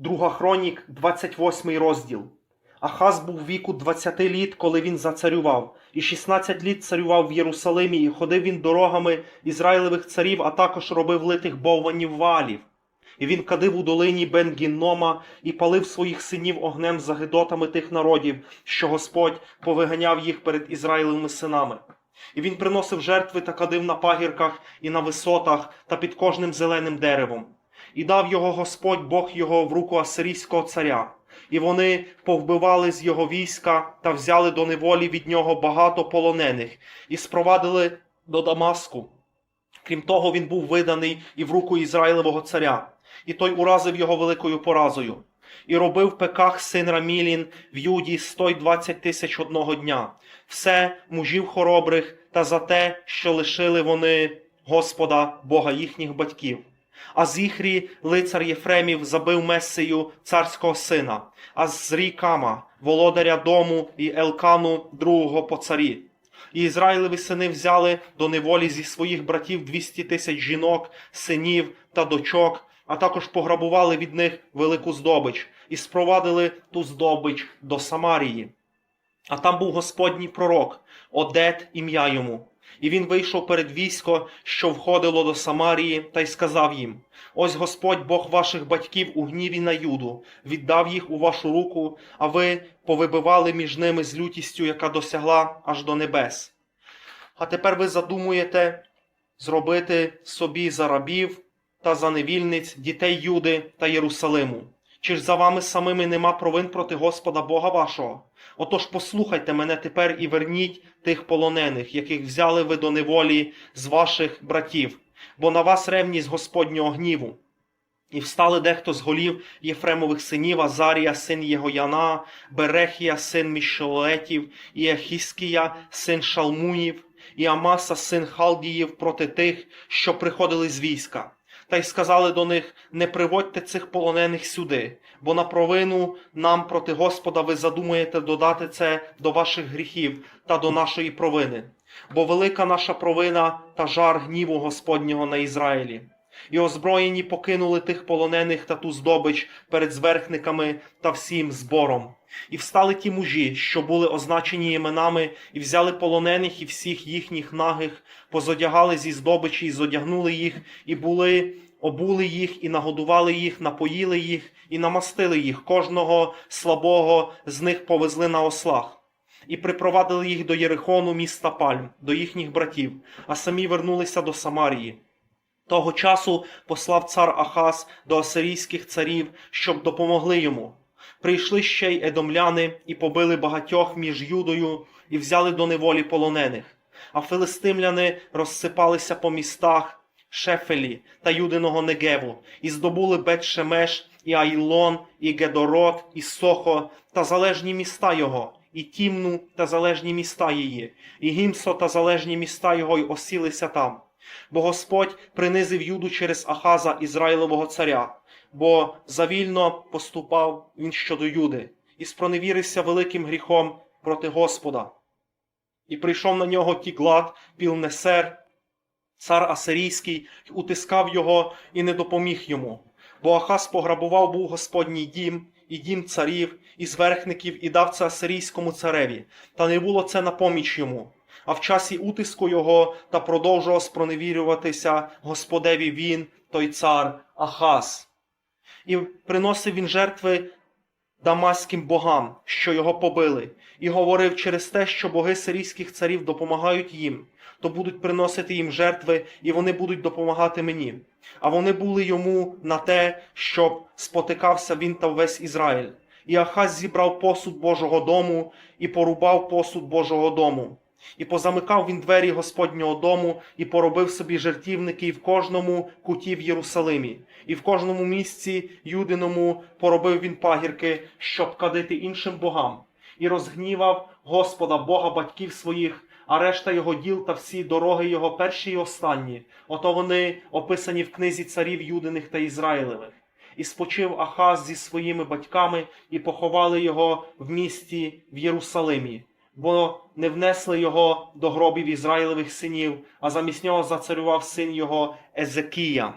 Друга Хронік, 28 розділ. Ахаз був віку 20 літ, коли він зацарював, і 16 літ царював в Єрусалимі, і ходив він дорогами Ізраїлевих царів, а також робив литих бовванів валів. І він кадив у долині Бен-Гіннома і палив своїх синів огнем за гидотами тих народів, що Господь повиганяв їх перед Ізраїлевими синами. І він приносив жертви та кадив на пагірках і на висотах та під кожним зеленим деревом. І дав його Господь Бог його в руку асирійського царя. І вони повбивали з його війська та взяли до неволі від нього багато полонених і спровадили до Дамаску. Крім того, він був виданий і в руку Ізраїлевого царя, і той уразив його великою поразою. І робив Пеках син Рамілін в Юді 120 тисяч одного дня, все мужів хоробрих та за те, що лишили вони Господа, Бога їхніх батьків. А Зіхрі, лицар Єфремів, забив Месею царського сина, а Зрі Кама, володаря дому і Елкану, другого по царі. І Ізраїлеві сини взяли до неволі зі своїх братів 200 тисяч жінок, синів та дочок, а також пограбували від них велику здобич і спровадили ту здобич до Самарії. А там був Господній пророк, Одет ім'я йому. І він вийшов перед військо, що входило до Самарії, та й сказав їм: Ось Господь Бог ваших батьків у гніві на Юду, віддав їх у вашу руку, а ви повибивали між ними з лютістю, яка досягла аж до небес. А тепер ви задумуєте зробити собі за рабів та за невільниць дітей Юди та Єрусалиму. Чи ж за вами самими нема провин проти Господа Бога вашого? Отож послухайте мене тепер і верніть тих полонених, яких взяли ви до неволі з ваших братів, бо на вас ревність Господнього гніву. І встали дехто з голів Єфремових синів, Азарія, син Єгояна, Берехія, син Мішолетів, і Ахіскія, син Шалмунів, і Амаса, син Халдіїв, проти тих, що приходили з війська. Та й сказали до них: не приводьте цих полонених сюди, бо на провину нам проти Господа ви задумаєте додати це до ваших гріхів та до нашої провини. Бо велика наша провина та жар гніву Господнього на Ізраїлі. І озброєні покинули тих полонених та ту здобич перед зверхниками та всім збором. І встали ті мужі, що були означені іменами, і взяли полонених і всіх їхніх нагих, позодягали зі здобичі, і зодягнули їх, і були, обули їх, і нагодували їх, напоїли їх, і намастили їх. Кожного слабого з них повезли на ослах. І припровадили їх до Єрихону, міста Пальм, до їхніх братів, а самі вернулися до Самарії. Того часу послав цар Ахаз до асирійських царів, щоб допомогли йому. Прийшли ще й едомляни і побили багатьох між Юдою і взяли до неволі полонених. А филистимляни розсипалися по містах Шефелі та Юдиного Негеву, і здобули Бет-Шемеш, і Аїлон, і Гедорот, і Сохо та залежні міста його, і Тімну та залежні міста її, і Гімсо та залежні міста його, й осілися там. Бо Господь принизив Юду через Ахаза Ізраїлового царя, бо завільно поступав він щодо Юди, і спроневірився великим гріхом проти Господа. І прийшов на нього Тіглат, Пілнесер, цар Асирійський, й утискав його і не допоміг йому. Бо Ахаз пограбував був Господній дім, і дім царів, і зверхників, і дав це асирійському цареві, та не було це на поміч йому. А в часі утиску його та продовжував спроневірюватися Господеві він, той цар Ахаз. І приносив він жертви дамаським богам, що його побили, і говорив через те, що боги сирійських царів допомагають їм, то будуть приносити їм жертви, і вони будуть допомагати мені. А вони були йому на те, щоб спотикався він та весь Ізраїль. І Ахаз зібрав посуд Божого дому і порубав посуд Божого дому. І позамикав він двері Господнього дому, і поробив собі жертівники в кожному куті в Єрусалимі, і в кожному місці юдиному поробив він пагірки, щоб кадити іншим богам, і розгнівав Господа Бога батьків своїх, а решта його діл та всі дороги його перші й останні. Ото вони описані в книзі царів Юдиних та Ізраїлевих. І спочив Ахаз зі своїми батьками, і поховали його в місті в Єрусалимі бо не внесли його до гробів Ізраїлевих синів, а замість нього зацарював син його Езекія.